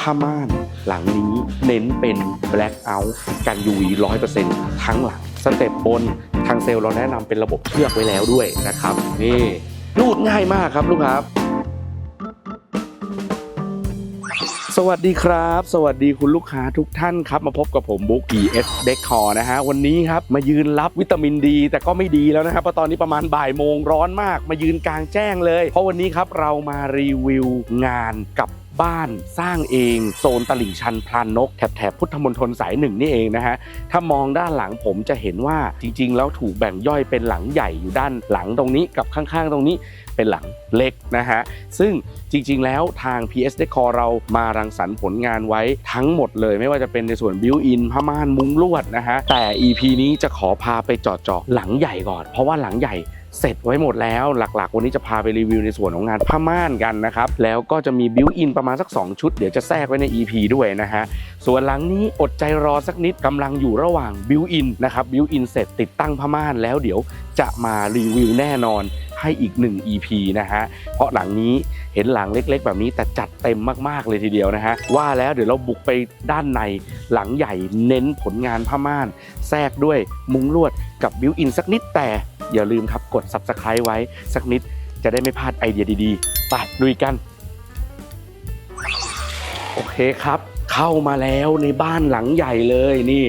ผ้าม่านหลังนี้เน้นเป็น black out กัน UV 100%ทั้งหลัง สเต็ปบนทางเซลล์เราแนะนำเป็นระบบเชือกไว้แล้วด้วยนะครับ นี่รูดง่ายมากครับลูกค้าสวัสดีครับ สวัสดีคุณลูกค้าทุกท่านครับ มาพบกับผมบุ๊ก ES Decor นะฮะ วันนี้ครับ มายืนรับวิตามินดี แต่ก็ไม่ดีแล้วนะครับเพราะตอนนี้ประมาณบ่ายโมงร้อนมาก มายืนกลางแจ้งเลย เพราะวันนี้ครับเรามารีวิวงานกับ บ้านสร้างเองโซนตลิ่งชันพลานนกแถบแถบพุทธมณฑลสายหนึ่งนี่เองนะฮะถ้ามองด้านหลังผมจะเห็นว่าจริง ๆ แล้วถูกแบ่งย่อยเป็นหลังใหญ่อยู่ด้านหลังตรงนี้กับข้างๆ ตรงนี้เป็นหลังเล็กนะฮะซึ่งจริง ๆ แล้วทาง PS Decor เรามารังสรรค์ผลงานไว้ทั้งหมดเลย ไม่ว่าจะเป็นในส่วนบิวอินผ้าม่านมุ้งลวดนะฮะแต่ EP นี้จะขอพาไปจาะเจาะหลังใหญ่ก่อน เพราะว่าหลังใหญ่ เสร็จไว้หมดแล้วหลักๆ วันนี้จะพาไปรีวิวในส่วนของงานผ้าม่านกันนะครับแล้วก็จะมีบิวอินประมาณสัก 2 ชุด เดี๋ยวจะแทรกไว้ใน EP ด้วยนะฮะส่วนหลังนี้อดใจรอสักนิดกำลังอยู่ระหว่างบิวอินนะครับบิวอินเสร็จติดตั้งผ้าม่านแล้วเดี๋ยวจะมารีวิวแน่นอนให้อีก 1 EP นะฮะ เพราะหลังนี้เห็นหลังเล็ก ๆ แบบนี้แต่จัดเต็มมากๆเลยทีเดียวนะฮะ ว่าแล้วเดี๋ยวเราบุกไปด้านในหลังใหญ่เน้นผลงานผ้าม่าน แทรกด้วยมุ้งลวดกับบิวอินสักนิดแต่ อย่าลืมครับกด Subscribe ไว้สักนิดจะได้ไม่พลาดไอเดียดีๆ ไปลุยกัน โอเคครับ เข้ามาแล้วในบ้านหลังใหญ่เลยนี่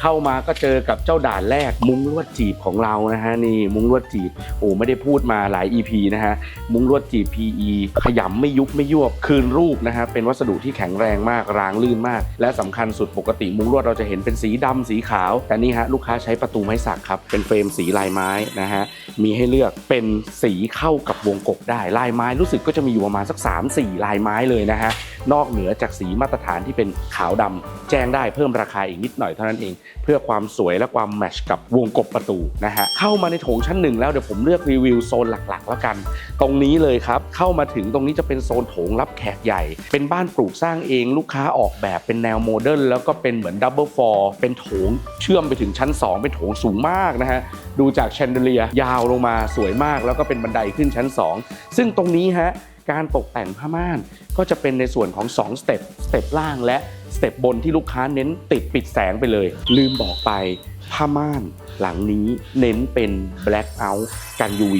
เข้ามาก็เจอกับเจ้าด่านแรกมุ้งลวดจีบของเรานะฮะนี่มุ้งลวดจีบโอ้ไม่ได้พูดมาหลาย EP นะฮะมุ้งลวดจีบ PE ขยำไม่ยุบไม่ยวบคืนรูปนะฮะเป็นวัสดุที่แข็งแรงมากรางลื่นมาก และสำคัญสุดปกติมุ้งลวดเราจะเห็นเป็นสีดำสีขาว แต่นี่ฮะลูกค้าใช้ประตูไม้สักครับเป็นเฟรมสีลายไม้นะฮะมีให้เลือกเป็นสีเข้ากับวงกบได้ลายไม้รู้สึกก็จะมีอยู่ประมาณสัก 3-4 ลายไม้เลยนะฮะ นอกเหนือจากสีมาตรฐานที่เป็นขาวดำแจ้งได้เพิ่มราคาอีกนิดหน่อยเท่านั้นเอง เพื่อความสวยและความแมชกับวงกบประตูนะฮะเข้ามาในโถงชั้นหนึ่งแล้วเดี๋ยวผมเลือกรีวิวโซนหลักๆ แล้วกัน ตรงนี้เลยครับเข้ามาถึงตรงนี้จะเป็นโซนโถงรับแขกใหญ่ เป็นบ้านปลูกสร้างเองลูกค้าออกแบบเป็นแนวโมเดิร์นแล้วก็เป็นเหมือนดับเบิลฟอร์เป็นโถงเชื่อมไปถึงชั้น 2 เป็นโถงสูงมากนะฮะดูจากแชนเดเลียยาวลงมาสวยมาก แล้วก็เป็นบันไดขึ้นชั้น 2 ซึ่งตรงนี้ฮะการตกแต่งผ้าม่าน ก็จะเป็นในส่วนของ2สเต็ปสเต็ปล่างและ สเต็ปบนที่ลูกค้าเน้นติดปิดแสงไปเลย ลืมบอกไปผ้าม่านหลังนี้เน้นเป็น black out กัน UV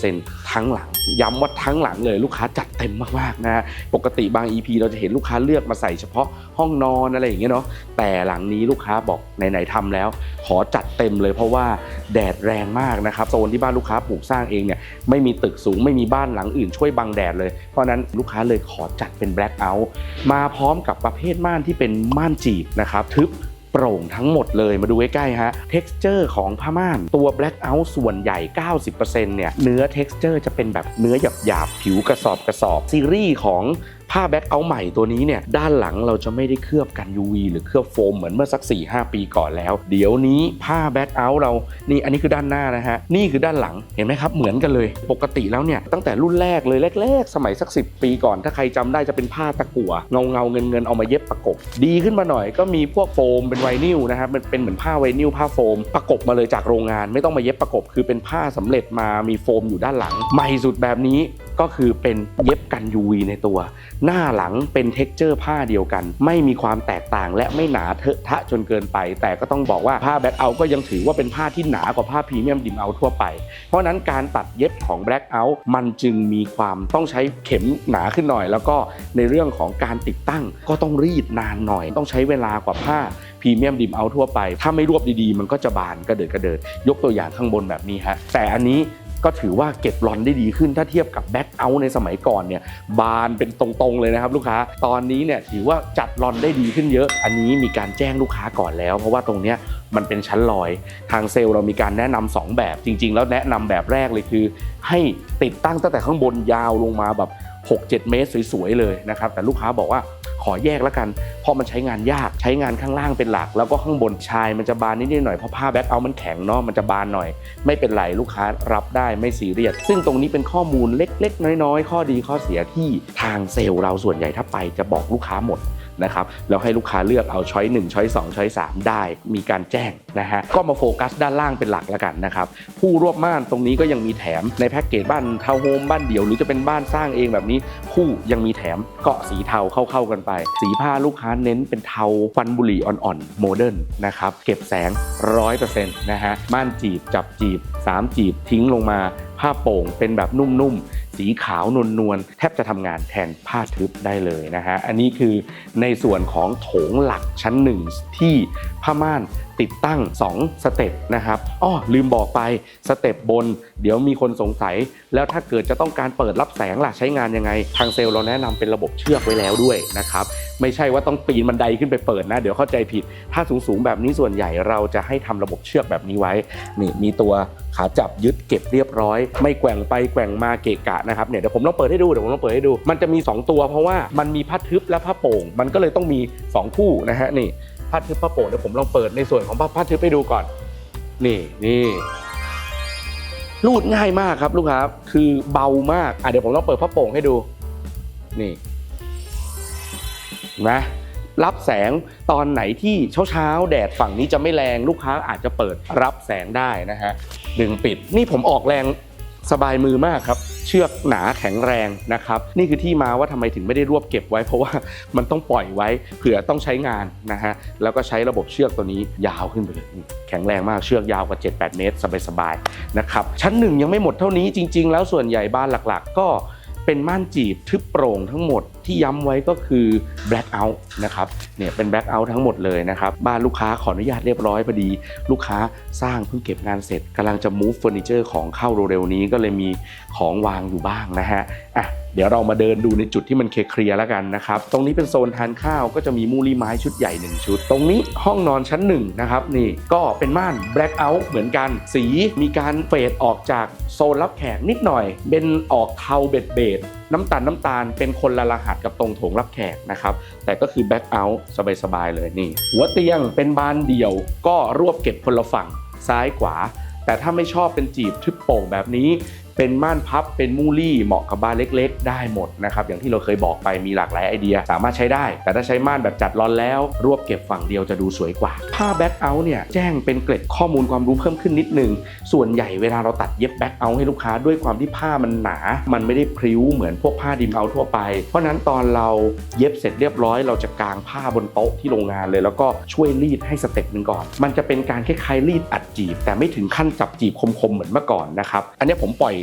100%ทั้งหลัง ย้ำว่าทั้งหลังเลยลูกค้าจัดเต็มมากๆนะฮะปกติบาง EP เราจะเห็นลูกค้าเลือกมาใส่เฉพาะห้องนอนอะไรอย่างเงี้ยเนาะแต่หลังนี้ลูกค้าบอกไหนๆทำแล้ว ขอจัดเต็มเลยเพราะว่าแดดแรงมากนะครับโซนที่บ้านลูกค้าปลูกสร้างเองเนี่ยไม่มีตึกสูงไม่มีบ้านหลังอื่นช่วยบังแดดเลย เพราะฉะนั้นลูกค้าเลยขอจัดเป็น Black Out มาพร้อมกับประเภทม่านที่เป็นม่านจีบนะครับทึบโปร่งทั้งหมดเลยมาดูใกล้ๆฮะ texture ของผ้าม่านตัว Black Out ส่วนใหญ่ 90%เนี่ยเนื้อ texture จะเป็นแบบเนื้อหยาบๆ ผิวกระสอบกระสอบ ซีรีส์ของ ผ้าแบ็คเอาใหม่ตัวนี้เนี่ยด้านหลังเราจะไม่ได้เคลือบกัน UV หรือเคลือบโฟมเหมือนเมื่อสัก 4-5 ปีก่อนแล้ว เดี๋ยวนี้ผ้าแบ็คเอาเรานี่อันนี้คือด้านหน้านะฮะนี่คือด้านหลังเห็นไหมครับเหมือนกันเลย ปกติแล้วเนี่ยตั้งแต่รุ่นแรกเลยแรก ๆ สมัยสัก 10 ปีก่อน ถ้าใครจำได้จะเป็นผ้าตะกั่วเงาเงาเงินเงินเอามาเย็บประกบ ดีขึ้นมาหน่อยก็มีพวกโฟมเป็นไวนิลนะครับมันเป็นเหมือนผ้าไวนิลผ้าโฟม ประกบมาเลยจากโรงงาน ไม่ต้องมาเย็บประกบคือเป็นผ้าสำเร็จมามีโฟมอยู่ด้านหลัง ใหม่สุดแบบนี้ ก็คือเป็นเย็บกัน UV ในตัว หน้าหลังเป็นเท็กเจอร์ผ้าเดียวกัน ไม่มีความแตกต่างและไม่หนาเทอะทะจนเกินไป แต่ก็ต้องบอกว่าผ้าแบ็คเอาก็ยังถือว่าเป็นผ้าที่หนากว่าผ้าพรีเมียมดิมเอาทั่วไป เพราะนั้นการตัดเย็บของแบล็ k เอาท์มันจึงมีความต้องใช้เข็มหนาขึ้นหน่อย แล้วก็ในเรื่องของการติดตั้งก็ต้องรีดนานหน่อย ต้องใช้เวลากว่าผ้าพรีเมียมดิมเอาทั่วไป ถ้าไม่รวบดีๆ มันก็จะบานกระเดิดกระเดิด ยกตัวอย่างข้างบนแบบนี้ฮะแต่อันนี้ ก็ถือว่าเก็บรอนได้ดีขึ้นถ้าเทียบกับแบ็คเอาท์ในสมัยก่อนเนี่ยบานเป็นตรงๆเลยนะครับลูกค้าตอนนี้เนี่ยถือว่าจัดรอนได้ดีขึ้นเยอะ อันนี้มีการแจ้งลูกค้าก่อนแล้ว เพราะว่าตรงเนี้ยมันเป็นชั้นลอย ทางเซลล์เรามีการแนะนำสองแบบ จริง ๆ แล้วแนะนำแบบแรกเลยคือ ให้ติดตั้งตั้งแต่ข้างบนยาวลงมาแบบ 6-7 เมตรสวยๆเลยนะครับแต่ลูกค้าบอกว่า ขอแยกแล้วกันเพราะมันใช้งานยากใช้งานข้างล่างเป็นหลัก แล้วก็ข้างบนชายมันจะบานนิดหน่อยเพราะผ้าแบ็คเอามันแข็งเนาะมันจะบานหน่อย ไม่เป็นไรลูกค้ารับได้ไม่ซีเรียสซึ่งตรงนี้เป็นข้อมูลเล็ก ๆ น้อยๆ ข้อดีข้อเสียที่ทางเซลล์เราส่วนใหญ่ถ้าไปจะบอกลูกค้าหมด นะครับแล้วให้ลูกค้าเลือกเอาช้อย1ช้อย2ช้อย3 ได้ มีการแจ้งนะฮะก็มาโฟกัสด้านล่างเป็นหลักแล้วกันนะครับผู้รวบม่านตรงนี้ก็ยังมีแถมในแพ็กเกจบ้านทาวน์โฮมบ้านเดี่ยวหรือจะเป็นบ้านสร้างเองแบบนี้ผู้ยังมีแถมเกาะสีเทาเข้าๆกันไป สีผ้าลูกค้าเน้นเป็นเทาฟันบุหรี่อ่อนๆโมเดิร์นนะครับเก็บแสง 100%นะฮะม่านจีบจับจีบ 3 จีบทิ้งลงมาผ้าโป่งเป็นแบบนุ่มๆ สีขาวนวลๆแทบจะทำงานแทนผ้าทึบได้เลยนะฮะอันนี้คือในส่วนของโถงหลักชั้นหนึ่งที่ผ้าม่าน ติดตั้ง 2 สเต็ปนะครับอ้อลืมบอกไปสเต็ปบน เดี๋ยวมีคนสงสัย แล้วถ้าเกิดจะต้องการเปิดรับแสงล่ะใช้งานยังไง ทางเซลล์เราแนะนำเป็นระบบเชือกไว้แล้วด้วยนะครับไม่ใช่ว่าต้องปีนบันไดขึ้นไปเปิดนะเดี๋ยวเข้าใจผิด ถ้าสูงๆแบบนี้ส่วนใหญ่เราจะให้ทำระบบเชือกแบบนี้ไว้นี่มีตัวขาจับยึดเก็บเรียบร้อย ไม่แกว่งไปแกว่งมาเกะกะนะครับเนี่ยเดี๋ยวผมลองเปิดให้ดูเดี๋ยวผมลองเปิดให้ดู มันจะมี 2 ตัวเพราะว่ามันมีผ้าทึบและผ้าโป่ง มันก็เลยต้องมี 2 คู่นะฮะนี่ ผ้าทึบผ้าโป่งเดี๋ยวผมลองเปิดในส่วนของผ้าผ้าทึบให้ดูก่อน นี่นี่รูดง่ายมากครับลูกค้าคือเบามากอะเดี๋ยวผมลองเปิดผ้าโป่งให้ดู นี่นไหมรับแสงตอนไหนที่เช้าๆ แดดฝั่งนี้จะไม่แรงลูกค้าอาจจะเปิดรับแสงได้นะฮะดึงปิดนี่ผมออกแรงสบายมือมากครับ เชือกหนาแข็งแรงนะครับ นี่คือที่มาว่าทำไมถึงไม่ได้รวบเก็บไว้ เพราะว่ามันต้องปล่อยไว้เผื่อต้องใช้งานนะฮะแล้วก็ใช้ระบบเชือกตัวนี้ยาวขึ้นไปเลยแข็งแรงมากเชือกยาวกว่า 7-8 เมตร สบายๆนะครับชั้นหนึ่งยังไม่หมดเท่านี้จริง ๆ แล้วส่วนใหญ่บ้านหลัก ๆ ก็ เป็นม่านจีบทึบโปร่งทั้งหมดที่ย้ำไว้ก็คือ black out นะครับเนี่ยเป็น black out ทั้งหมดเลยนะครับบ้านลูกค้าขออนุญาตเรียบร้อยพอดี ลูกค้าสร้างเพิ่งเก็บงานเสร็จกำลังจะ move เฟอร์นิเจอร์ของเข้าเร็วๆนี้ก็เลยมีของวางอยู่บ้างนะฮะอะเดี๋ยวเรามาเดินดูในจุดที่มันเคลียร์แล้วกันนะครับ ตรงนี้เป็นโซนทานข้าวก็จะมีมูลี่ไม้ชุดใหญ่ 1 ชุด ตรงนี้ห้องนอนชั้น1นะครับนี่ก็เป็นม่าน black out เหมือนกัน สีมีการเฟดออกจากโซนรับแขกนิดหน่อย เป็นออกเทาเบ็ดเบดน้ำตาลน้ำตาลเป็นคนละรหัสกับตรงโถงรับแขกนะครับ แต่ก็คือแบ็กเอาท์สบายๆเลยนี่ หัวเตียงเป็นบานเดี่ยวก็รวบเก็บคนละฝั่งซ้ายขวา แต่ถ้าไม่ชอบเป็นจีบทึบโป่งแบบนี้ เป็นม่านพับเป็นมูลี่เหมาะกับบ้านเล็ก ๆ ได้หมดนะครับอย่างที่เราเคยบอกไปมีหลากหลายไอเดีย สามารถใช้ได้ แต่ถ้าใช้ม่านแบบจัดร้อนแล้ว รวบเก็บฝั่งเดียวจะดูสวยกว่า ผ้าแบ็คเอาท์เนี่ยแจ้งเป็นเกร็ดข้อมูลความรู้เพิ่มขึ้นนิดนึง ส่วนใหญ่เวลาเราตัดเย็บแบ็คเอาท์ให้ลูกค้าด้วยความที่ผ้ามันหนา มันไม่ได้พริ้วเหมือนพวกผ้าดิมเอาทั่วไป เพราะฉะนั้นตอนเราเย็บเสร็จเรียบร้อย เราจะกางผ้าบนโต๊ะที่โรงงานเลย แล้วก็ช่วยรีดให้สเต็ปหนึ่งก่อน มันจะเป็นการคล้ายๆรีดอัดจีบ แต่ไม่ถึงขั้นจับจีบคมๆเหมือนเมื่อก่อนนะครับ อันนี้ผมปล่อย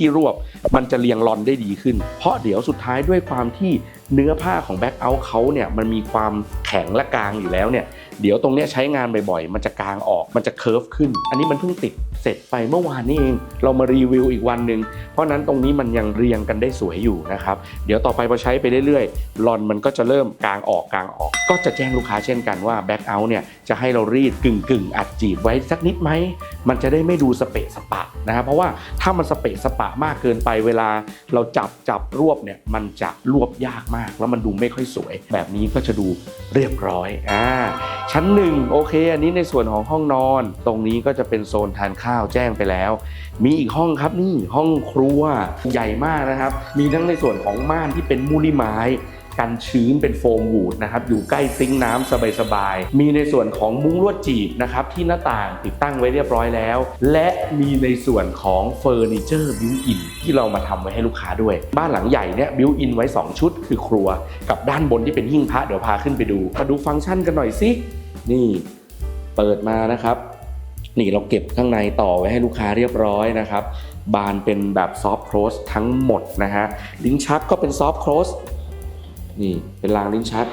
ที่รวบ มันจะเรียงรอนได้ดีขึ้น เพราะเดี๋ยวสุดท้ายด้วยความที่เนื้อผ้าของแบ็กเอาท์เขาเนี่ยมันมีความแข็งและกลางอยู่แล้วเนี่ยเดี๋ยวตรงเนี้ยใช้งานบ่อยๆ มันจะกลางออกมันจะเคิร์ฟขึ้น อันนี้มันเพิ่งติด เสร็จไปเมื่อวานนี้เองเรามารีวิวอีกวันหนึ่งเพราะนั้นตรงนี้มันยังเรียงกันได้สวยอยู่นะครับ เดี๋ยวต่อไปพอใช้ไปเรื่อยๆรอนมันก็จะเริ่มกลางออกกลางออก ก็จะแจ้งลูกค้าเช่นกันว่าแบ็คเอาท์เนี่ยจะให้เรารีดกึ่งกึ่งอัดจีบไว้สักนิดไหมมันจะได้ไม่ดูสเปะสปะนะครับเพราะว่าถ้ามันสเปะสปะมากเกินไปเวลาเราจับจับรวบเนี่ยมันจะรวบยากมาก แล้วมันดูไม่ค่อยสวย แบบนี้ก็จะดูเรียบร้อยอ่าชั้นหนึ่งโอเค อันนี้ในส่วนของห้องนอน ตรงนี้ก็จะเป็นโซนทานข้าวแจ้งไปแล้ว มีอีกห้องครับนี่ห้องครัวใหญ่มากนะครับ มีทั้งในส่วนของม่านที่เป็นมูลี่ไม้กันชื้นเป็นโฟมวูดนะครับอยู่ใกล้ซิงค์น้ำสบายๆ มีในส่วนของมุ้งลวดจีบนะครับที่หน้าต่างติดตั้งไว้เรียบร้อยแล้ว และมีในส่วนของเฟอร์นิเจอร์บิวอินที่เรามาทำไว้ให้ลูกค้าด้วย บ้านหลังใหญ่เนี่ยบิวอินไว้ 2 ชุด คือครัว กับด้านบนที่เป็นหิ้งพระเดี๋ยวพาขึ้นไปดู มาดูฟังก์ชันกันหน่อยสินี่ เปิดมานะครับ นี่เราเก็บข้างในต่อไว้ให้ลูกค้าเรียบร้อยนะครับ บานเป็นแบบซอฟต์โครสทั้งหมดนะฮะ ลิ้นชักก็เป็นซอฟต์โครสนี่เป็นรางลิ้นชัก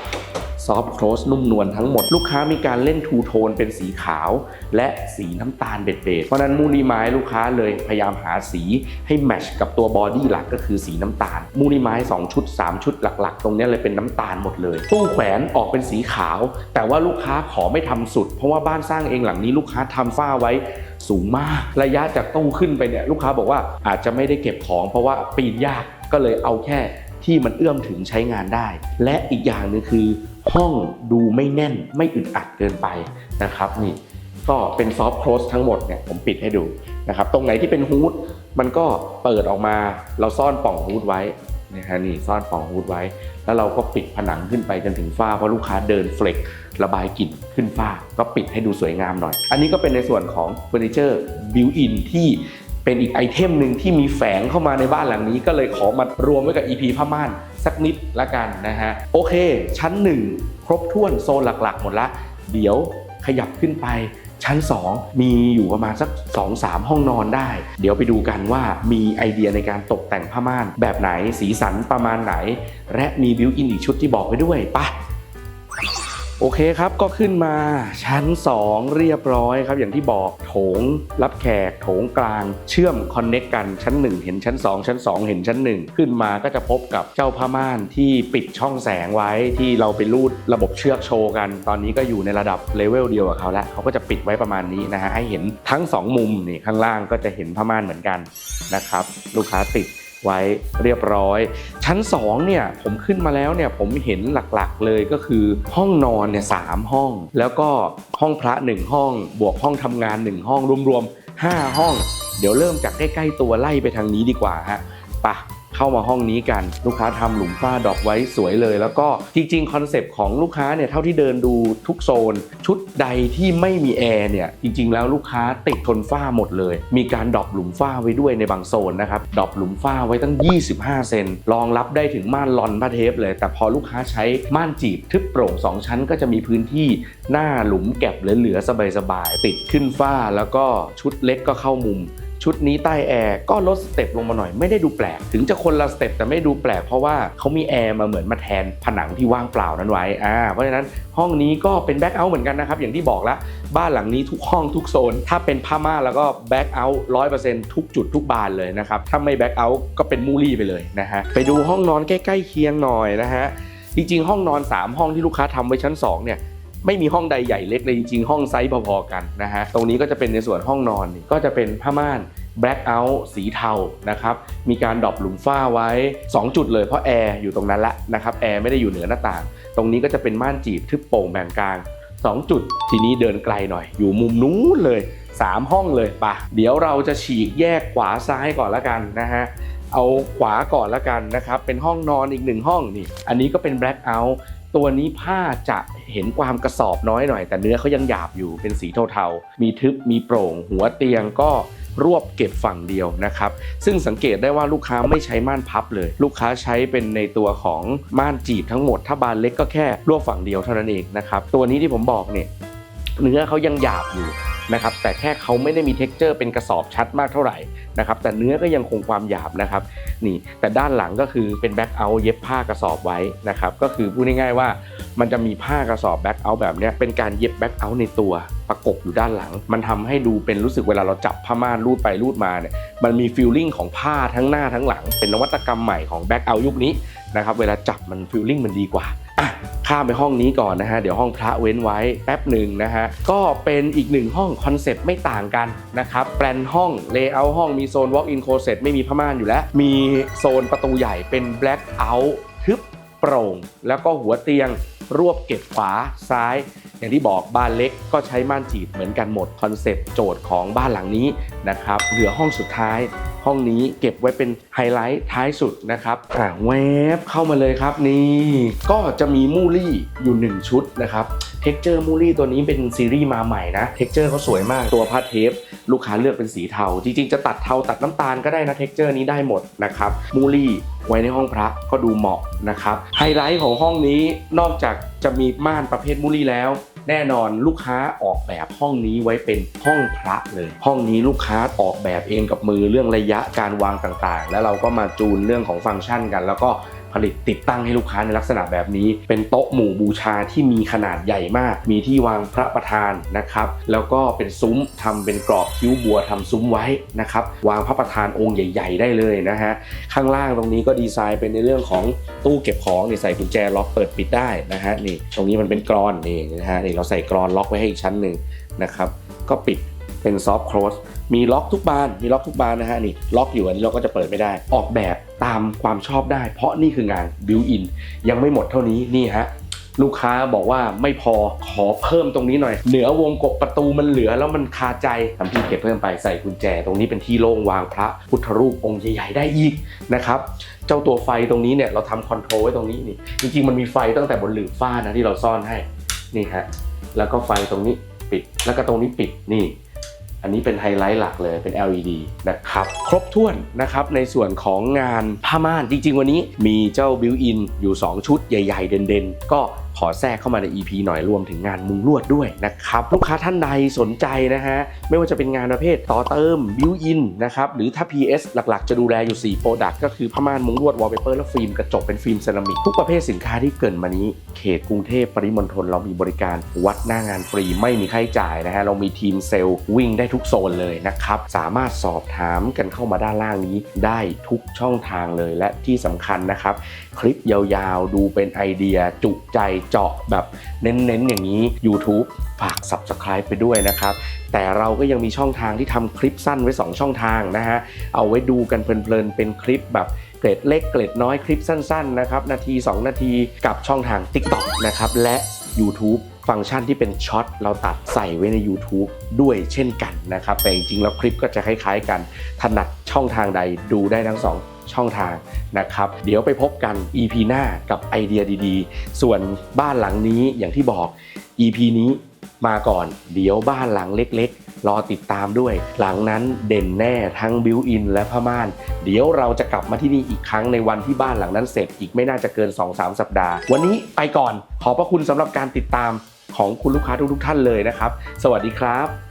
ซอฟต์โคลสนุ่มนวลทั้งหมด ลูกค้ามีการเล่นทูโทนเป็นสีขาว และสีน้ำตาลเบ็ดเบดเพราะนั้นมูนีไม้ลูกค้าเลยพยายามหาสีให้แมชกับตัวบอดี้หลักก็คือสีน้ำตาล มูนีไม้ 2 ชุด 3 ชุดหลักๆ ตรงนี้เลยเป็นน้ำตาลหมดเลย ตู้แขวนออกเป็นสีขาว แต่ว่าลูกค้าขอไม่ทำสุด เพราะว่าบ้านสร้างเองหลังนี้ลูกค้าทำฝ้าไว้สูงมาก ระยะจากตู้ขึ้นไปเนี่ยลูกค้าบอกว่าอาจจะไม่ได้เก็บของ เพราะว่าปีนยากก็เลยเอาแค่ที่มันเอื้อมถึงใช้งานได้ และอีกอย่างหนึงคือ ห้องดูไม่แน่นไม่อึดอัดเกินไปนะครับนี่ก็เป็นซอฟต์โคลสทั้งหมดเนี่ยผมปิดให้ดูนะครับตรงไหนที่เป็นฮูดมันก็เปิดออกมาเราซ่อนป่องฮูดไว้นะฮะนี่ซ่อนป่องฮูดไว้ แล้วเราก็ปิดผนังขึ้นไปจนถึงฝ้าเพราะลูกค้าเดินเฟล็กระบายกลิ่นขึ้นฝ้า ก็ปิดให้ดูสวยงามหน่อย อันนี้ก็เป็นในส่วนของเฟอร์นิเจอร์บิวอินที่ เป็นอีกไอเทมหนึ่งที่มีแฝงเข้ามาในบ้านหลังนี้ ก็เลยขอมารวมไว้กับ EP ผ้าม่านสักนิดละกันนะฮะ โอเค ชั้น 1 ครบถ้วนโซนหลักๆ หมดละ เดี๋ยวขยับขึ้นไปชั้น 2 มีอยู่ประมาณสัก 2-3 ห้องนอนได้ เดี๋ยวไปดูกันว่ามีไอเดียในการตกแต่งผ้าม่าน แบบไหนสีสันประมาณไหน และมีบิวอินอีกชุดที่บอกไว้ด้วยปะ โอเคครับก็ขึ้นมาชั้น 2 เรียบร้อยครับอย่างที่บอกโถงรับแขกโถงกลาง เชื่อมคอนเน็กกันชั้น 1 เห็นชั้น 2 ชั้น 2 เห็นชั้น 1 ขึ้นมาก็จะพบกับเจ้าผ้าม่านที่ปิดช่องแสงไว้ที่เราไปรูดระบบเชือกโชว์กัน ตอนนี้ก็อยู่ในระดับเลเวลเดียวกับเขาแล้วเขาก็จะปิดไว้ประมาณนี้นะฮะให้เห็นทั้ง 2 มุมนี่ข้างล่างก็จะเห็นผ้าม่านเหมือนกันนะครับลูกค้าติด ไว้เรียบร้อย ชั้น2เนี่ยผมขึ้นมาแล้วเนี่ยผมเห็นหลักๆเลยก็คือห้องนอนเนี่ยสามห้อง แล้วก็ห้องพระ 1 ห้อง บวกห้องทำงาน 1 ห้องรวมๆ5 ห้อง เดี๋ยวเริ่มจากใกล้ๆตัวไล่ไปทางนี้ดีกว่าฮะไปะ เข้ามาห้องนี้กัน ลูกค้าทำหลุมฝ้าดอกไว้สวยเลย แล้วก็จริงๆคอนเซปต์ของลูกค้าเนี่ยเท่าที่เดินดูทุกโซน ชุดใดที่ไม่มีแอร์เนี่ยจริงๆ แล้วลูกค้าติดทนฝ้าหมดเลย มีการดอปหลุมฝ้าไว้ด้วยในบางโซนนะครับดอปหลุมฝ้าไว้ตั้ง 25 เซนรองรับได้ถึงม่านลอนผ้าเทปเลย แต่พอลูกค้าใช้ม่านจีบทึบโปร่ง 2 ชั้น ก็จะมีพื้นที่หน้าหลุมแก็บเหลือๆสบายๆติดขึ้นฝ้าแล้วก็ชุดเล็กก็เข้ามุม ชุดนี้ใต้แอร์ก็ลดสเต็ปลงมาหน่อยไม่ได้ดูแปลก ถึงจะคนละสเต็ปแต่ไม่ดูแปลกเพราะว่าเขามีแอร์มาเหมือนมาแทนผนังที่ว่างเปล่านั้นไว้อ่าเพราะฉะนั้นห้องนี้ก็เป็นแบ็กเอาท์เหมือนกันนะครับ อย่างที่บอกแล้ว บ้านหลังนี้ทุกห้องทุกโซน ถ้าเป็นผ้าม่านแล้วก็แบ็กเอาท์ร้อยเปอร์เซ็นต์ทุกจุดทุกบานเลยนะครับ ถ้าไม่แบ็กเอาท์ก็เป็นมูลี่ไปเลยนะฮะไปดูห้องนอนใกล้ๆเคียงหน่อยนะฮะจริงๆห้องนอน 3 ห้องที่ลูกค้าทำไว้ชั้น2เนี่ย ไม่มีห้องใดใหญ่เล็กเลยจริงๆ ห้องไซส์พอๆกันนะฮะ ตรงนี้ก็จะเป็นในส่วนห้องนอนนี่ก็จะเป็นผ้าม่าน Black Out สีเทานะครับ มีการดรอปหลุมฝ้าไว้ 2 จุดเลยเพราะแอร์อยู่ตรงนั้นละนะครับ แอร์ไม่ได้อยู่เหนือหน้าต่าง ตรงนี้ก็จะเป็นม่านจีบทึบโป่งแบ่งกลาง 2 จุด ทีนี้เดินไกลหน่อย อยู่มุมนู้นเลย 3 ห้องเลยปะเดี๋ยวเราจะฉีกแยกขวาซ้ายก่อนละกันนะฮะเอาขวาก่อนละกันนะครับ เป็นห้องนอนอีกหนึ่งห้องนี่ อันนี้ก็เป็น Black Out ตัวนี้ผ้าจะ เห็นความกระสอบน้อยหน่อย แต่เนื้อเขายังหยาบอยู่เป็นสีเทาๆ มีทึบมีโปร่ง หัวเตียงก็รวบเก็บฝั่งเดียวนะครับ ซึ่งสังเกตได้ว่าลูกค้าไม่ใช้ม่านพับเลย ลูกค้าใช้เป็นในตัวของม่านจีบทั้งหมด ถ้าบานเล็กก็แค่รวบฝั่งเดียวเท่านั้นเองนะครับ ตัวนี้ที่ผมบอกเนี่ยเนื้อเขายังหยาบอยู่ นะครับแต่แค่เขาไม่ได้มีเท็กเจอร์เป็นกระสอบชัดมากเท่าไหร่นะครับแต่เนื้อก็ยังคงความหยาบนะครับนี่แต่ด้านหลังก็คือเป็นแบ็กเอาเย็บผ้ากระสอบไว้นะครับก็คือพูดง่ายๆว่ามันจะมีผ้ากระสอบแบ็กเอาแบบนี้เป็นการเย็บแบ็กเอาในตัวประกบอยู่ด้านหลัง มันทำให้ดูเป็นรู้สึกเวลาเราจับผ้าม่านรูดไปรูดมาเนี่ยมันมีฟีลลิ่งของผ้าทั้งหน้าทั้งหลัง เป็นนวัตกรรมใหม่ของแบ็กเอายุคนี้นะครับเวลาจับมันฟีลลิ่งมันดีกว่าอะ ข้ามไปห้องนี้ก่อนนะฮะเดี๋ยวห้องพระเว้นไว้แป๊บหนึ่งนะฮะก็เป็นอีกหนึ่งห้องคอนเซปต์ไม่ต่างกันนะครับแปลนห้องเลเยอร์ห้องมีโซน walk in closet ไม่มีผ้าม่านอยู่แล้ว มีโซนประตูใหญ่เป็น black out ทึบโปร่ง แล้วก็หัวเตียงรวบเก็บขวาซ้าย อย่างที่บอกบ้านเล็กก็ใช้ม่านจีบเหมือนกันหมดคอนเซปต์โจทย์ของบ้านหลังนี้นะครับเหลือห้องสุดท้าย ห้องนี้เก็บไว้เป็นไฮไลท์ท้ายสุดนะครับอ่าแวบเข้ามาเลยครับนี่ก็จะมีมูลี่อยู่ 1 ชุดนะครับเท็กเจอร์มูลี่ตัวนี้เป็นซีรีส์มาใหม่นะเท็กเจอร์เขาสวยมากตัวผ้าเทป ลูกค้าเลือกเป็นสีเทา จริงๆ จะตัดเทาตัดน้ำตาลก็ได้นะเท็กเจอร์นี้ได้หมดนะครับมูลี่ไว้ในห้องพระก็ดูเหมาะนะครับไฮไลท์ของห้องนี้นอกจากจะมีม่านประเภทมูลี่แล้ว แน่นอนลูกค้าออกแบบห้องนี้ไว้เป็นห้องพระเลย ห้องนี้ลูกค้าออกแบบเองกับมือเรื่องระยะการวางต่างๆ แล้วเราก็มาจูนเรื่องของฟังก์ชันกัน แล้วก็ ลิต ติดตั้งให้ลูกค้าในลักษณะแบบนี้ เป็นโต๊ะหมู่บูชาที่มีขนาดใหญ่มาก มีที่วางพระประธานนะครับแล้วก็เป็นซุ้มทำเป็นกรอบคิ้วบัวทำซุ้มไว้นะครับวางพระประธานองค์ใหญ่ ๆ ได้เลยนะฮะข้างล่างตรงนี้ก็ดีไซน์เป็นในเรื่องของตู้เก็บของนี่ใส่กุญแจล็อกเปิดปิดได้นะฮะนี่ตรงนี้มันเป็นกรอนนี่นะฮะนี่เราใส่กรอนล็อกไว้ให้อีกชั้นหนึ่งนะครับก็ปิดเป็นซอฟต์ l o ส มีล็อกทุกบานมีล็อกทุกบานนะฮะนี่ล็อกอยู่อันนี้เราก็จะเปิดไม่ได้ ออกแบบตามความชอบได้ เพราะนี่คืองานบิวอินยังไม่หมดเท่านี้นี่ฮะลูกค้าบอกว่าไม่พอขอเพิ่มตรงนี้หน่อย เหนือวงกบประตูมันเหลือแล้วมันคาใจทำที่เก็บเพิ่มไปใส่กุญแจ ตรงนี้เป็นที่โล่งวางพระพุทธรูปองค์ใหญ่ๆได้อีกนะครับเจ้าตัวไฟตรงนี้เนี่ยเราทำคอนโทรลไว้ตรงนี้นี่จริงๆมันมีไฟตั้งแต่บนหลืบฟ้านะที่เราซ่อนให้นี่ฮะแล้วก็ไฟตรงนี้ปิดแล้วก็ตรงนี้ปิดนี่ อันนี้เป็นไฮไลท์หลักเลยเป็น LED นะครับ ครบถ้วนนะครับในส่วนของงานผ้าม่านจริง ๆ วันนี้มีเจ้าบิวอินอยู่ 2 ชุดใหญ่ ๆ เด่นๆ ก็ ขอแทรกเข้ามาใน EP หน่อยรวมถึงงานมุงลวดด้วยนะครับ ลูกค้าท่านใดสนใจนะฮะ ไม่ว่าจะเป็นงานประเภทต่อเติมบิวอินนะครับ หรือถ้า PS หลักๆ จะดูแลอยู่ 4 โปรดักต์ก็คือผ้าม่านมุงลวดวอลเปเปอร์และฟิล์มกระจกเป็นฟิล์มเซรามิกทุกประเภทสินค้าที่เกินมานี้ เขตกรุงเทพปริมณฑลเรามีบริการวัดหน้างานฟรีไม่มีค่าใช้จ่ายนะฮะเรามีทีมเซลล์วิ่งได้ทุกโซนเลยนะครับสามารถสอบถามกันเข้ามาด้านล่างนี้ได้ทุกช่องทางเลยและที่สำคัญนะครับ คลิปยาวๆ ดูเป็นไอเดียจุใจเจาะแบบเน้นๆอย่างนี้ YouTube ฝาก Subscribe ไปด้วยนะครับ แต่เราก็ยังมีช่องทางที่ทำคลิปสั้นไว้ 2 ช่องทางนะฮะ เอาไว้ดูกันเพลินๆ เป็นคลิปแบบเกรดเล็กเกรดน้อยคลิปสั้นๆนะครับนาที 2 นาทีกับช่องทาง TikTok นะครับและ YouTube ฟังก์ชันที่เป็นช็อตเราตัดใส่ไว้ใน YouTube ด้วยเช่นกันนะครับ แต่จริงๆแล้วคลิปก็จะคล้ายๆกันถนัดช่องทางใดดูได้ทั้งสอง ช่องทางนะครับ เดี๋ยวไปพบกัน EP หน้ากับไอเดียดีๆ ส่วนบ้านหลังนี้อย่างที่บอก EP นี้มาก่อน เดี๋ยวบ้านหลังเล็กๆ รอติดตามด้วย หลังนั้นเด่นแน่ทั้งบิวอินและผ้าม่าน เดี๋ยวเราจะกลับมาที่นี่อีกครั้งในวันที่บ้านหลังนั้นเสร็จอีกไม่น่าจะเกิน 2-3 สัปดาห์ วันนี้ไปก่อน ขอบพระคุณสำหรับการติดตามของคุณลูกค้าทุกๆท่านเลยนะครับ สวัสดีครับ